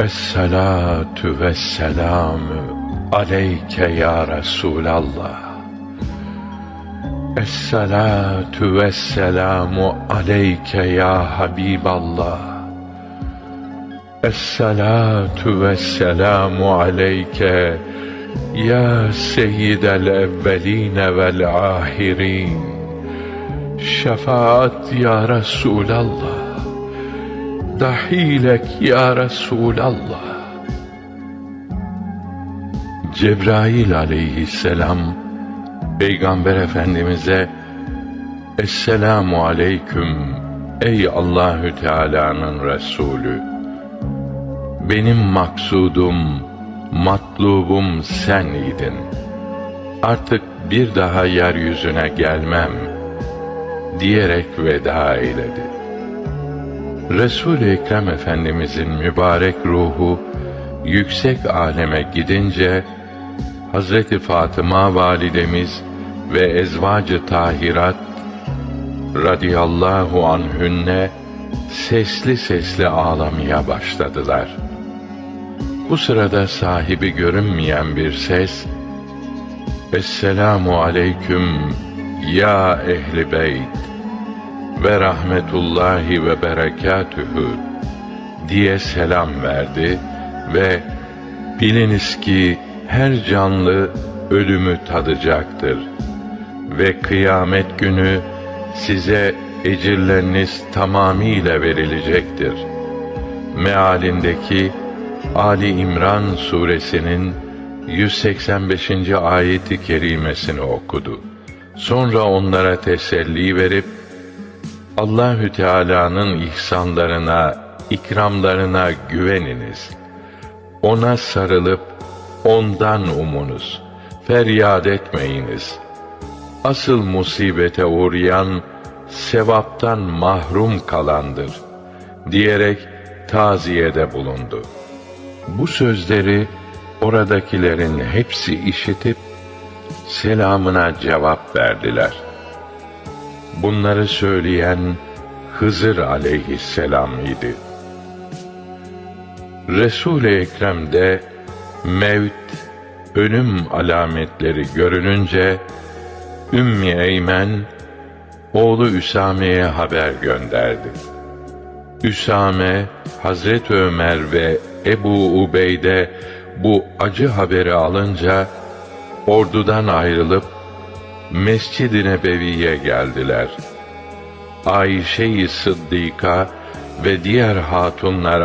Esselatu vesselamu aleyke ya Resulallah. Esselatu vesselamu aleyke ya Habiballah. Esselatu vesselamu aleyke ya seyyidel evveline vel ahirin. Şefaat ya Resulallah. Dahilek ya Resulallah. Cebrail aleyhisselam Peygamber Efendimiz'e Esselamu aleyküm ey Allahü Teala'nın Resulü. Benim maksudum, matlubum sen idin. Artık bir daha yeryüzüne gelmem diyerek veda eyledi. Resul-i Ekrem Efendimizin mübarek ruhu yüksek aleme gidince Hazreti Fatıma validemiz ve ezvacı tahirat radıyallahu anhünne sesli sesli ağlamaya başladılar. Bu sırada sahibi görünmeyen bir ses Esselamu aleyküm ya ehli beyt ve rahmetullahi ve berekatühü diye selam verdi ve biliniz ki her canlı ölümü tadacaktır ve kıyamet günü size ecirleriniz tamamıyla verilecektir. Mealindeki Ali İmran suresinin 185. ayeti kerimesini okudu. Sonra onlara teselli verip Allahü Teala'nın ihsanlarına, ikramlarına güveniniz. Ona sarılıp ondan umunuz. Feryat etmeyiniz. Asıl musibete uğrayan sevaptan mahrum kalandır diyerek taziyede bulundu. Bu sözleri oradakilerin hepsi işitip selamına cevap verdiler. Bunları söyleyen Hızır aleyhisselam idi. Resul-i Ekrem'de mevt, ölüm alametleri görününce Ümmi Eymen oğlu Üsame'ye haber gönderdi. Üsame, Hazret Ömer ve Ebu Ubeyde bu acı haberi alınca ordudan ayrılıp Mescid-i Nebevi'ye geldiler. Ayşe-i Sıddika ve diğer hatunlar